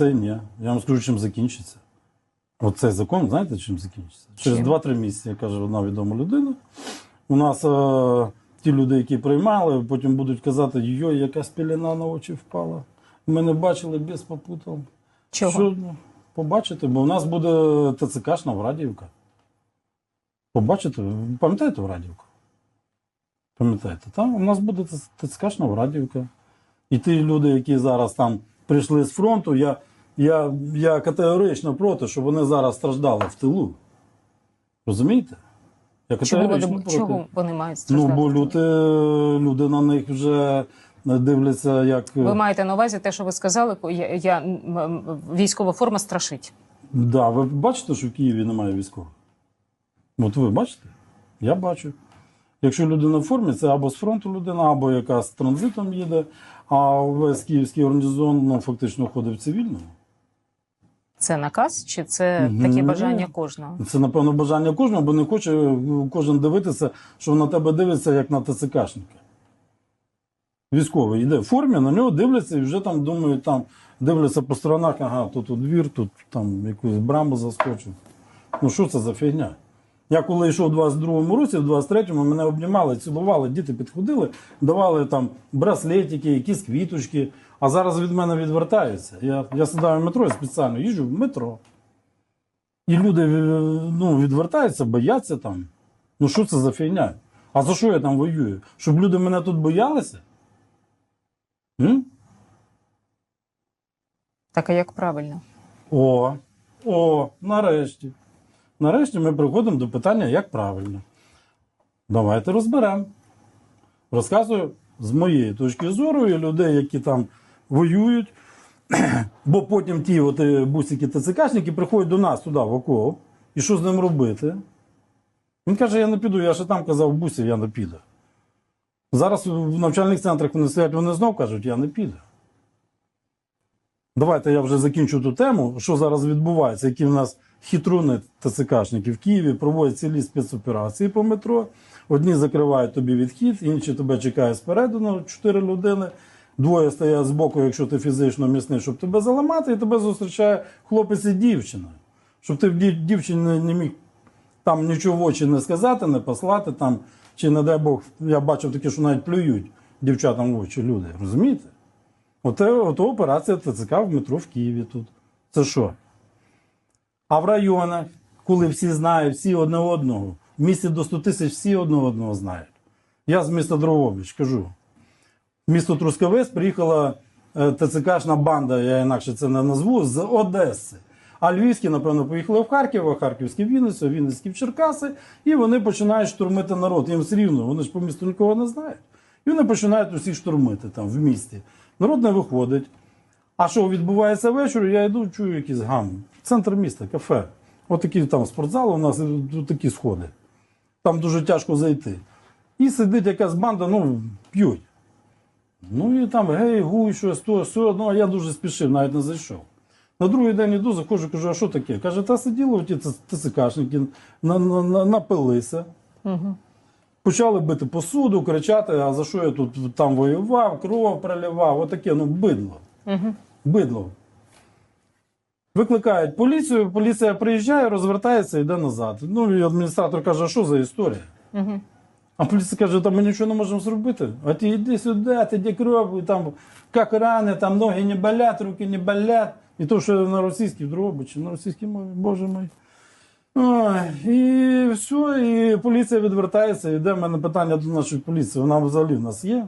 Це ні. Я вам скажу, чим закінчиться. Оцей закон, знаєте, чим закінчиться? Через 2-3 місяці, як каже одна відома людина. У нас е, ті люди, які приймали, потім будуть казати, йой, якась пелена на очі впала. Ми не бачили без попутал. Чого? Що ну, побачите, бо у нас буде ТЦКшна Врадіївка. Побачите, пам'ятаєте Врадіївку? Пам'ятаєте, там у нас буде ТЦКшна Врадіївка. І ті люди, які зараз там прийшли з фронту, я, я, я категорично проти, щоб вони зараз страждали в тилу. Розумієте? Я категорично вони, проти. чого вони мають Ну, бо люди, люди на них вже дивляться як. Ви маєте на увазі те, що ви сказали, я, я, військова форма страшить. Да, ви бачите, що в Києві немає військових? От ви бачите? Я бачу. Якщо людина в формі, це або з фронту людина, або яка з транзитом їде, а весь київський гарнізон ну, фактично ходить в цивільному. Це наказ чи це таке бажання кожного? Це, напевно, бажання кожного, бо не хоче кожен дивитися, що на тебе дивиться, як на ТЦКшника. Військовий йде в формі, на нього дивляться і вже там думають, там дивляться по сторонах, ага, тут у двір, тут там якусь браму заскочив. Ну що це за фігня? Я коли йшов у 22-му році, в 23-му мене обнімали, цілували, діти підходили, давали там браслетики, якісь квіточки, а зараз від мене відвертаються. Я, я сідаю в метро і спеціально їжджу в метро. І люди е, ну, відвертаються, бояться там. Ну що це за фігня? А за що я там воюю? Щоб люди мене тут боялися? М? Так а як правильно? О, о, нарешті. Нарешті ми приходимо до питання, як правильно. Давайте розберемо. Розказую з моєї точки зору і людей, які там воюють. Бо потім ті от, е, бусики ТЦКшники приходять до нас туди, в окоп. І що з ним робити? Він каже: я не піду, я ще там казав в бусі, я не піду. Зараз в навчальних центрах вони стоять, вони знов кажуть, я не піду. Давайте я вже закінчу ту тему, що зараз відбувається, які в нас хитруни ТЦКшники в Києві проводять цілі спецоперації по метро. Одні закривають тобі відхід, інші тебе чекають спереду на 4 людини. Двоє стоять збоку, якщо ти фізично міцний, щоб тебе заламати, і тебе зустрічає хлопець і дівчина. Щоб ти дівчині не- не міг там нічого в очі не сказати, не послати там, чи не дай Бог, я бачив таке, що навіть плюють дівчатам в очі люди. Розумієте? Оте, ото операція ТЦК в метро в Києві тут. Це що? А в районах, коли всі знають, всі одне одного, в місті до 100 тисяч всі одне одного знають. Я з міста Дрогобич кажу. Місто Трускавець приїхала е, ТЦКшна банда, я інакше це не назву, з Одеси. А львівські, напевно, поїхали в Харків, а харківські в Вінницю, Вінницькі в Черкаси, і вони починають штурмити народ. Їм все рівно, вони ж по місту нікого не знають. І вони починають усіх штурмити там в місті. Народ не виходить. А що відбувається ввечері, я йду, чую якийсь гам. Центр міста, кафе. От такі там спортзали у нас, такі сходи. Там дуже тяжко зайти. І сидить якась банда, ну, п'ють. Ну і там гей, гуй, щось, то, все. Ну, а я дуже спішив, навіть не зайшов. На другий день іду, заходжу, кажу, а що таке? Каже, та сиділи ті ТСКшники, на, на, на, напилися. Угу. Почали бити посуду, кричати, а за що я тут там воював, кров проливав, отаке, ну, бидло. Угу. Бидло. Викликають поліцію, поліція приїжджає, розвертається і йде назад. Ну і адміністратор каже, а що за історія? Угу. А поліція каже, там ми нічого не можемо зробити. А ти йди сюди, ти де кров, там як рани, там ноги не болять, руки не болять. І то, що на російській в Дрогобичі, на російській мові, боже мій. Ой, і все, і поліція відвертається, йде в мене питання до нашої поліції. Вона взагалі в нас є.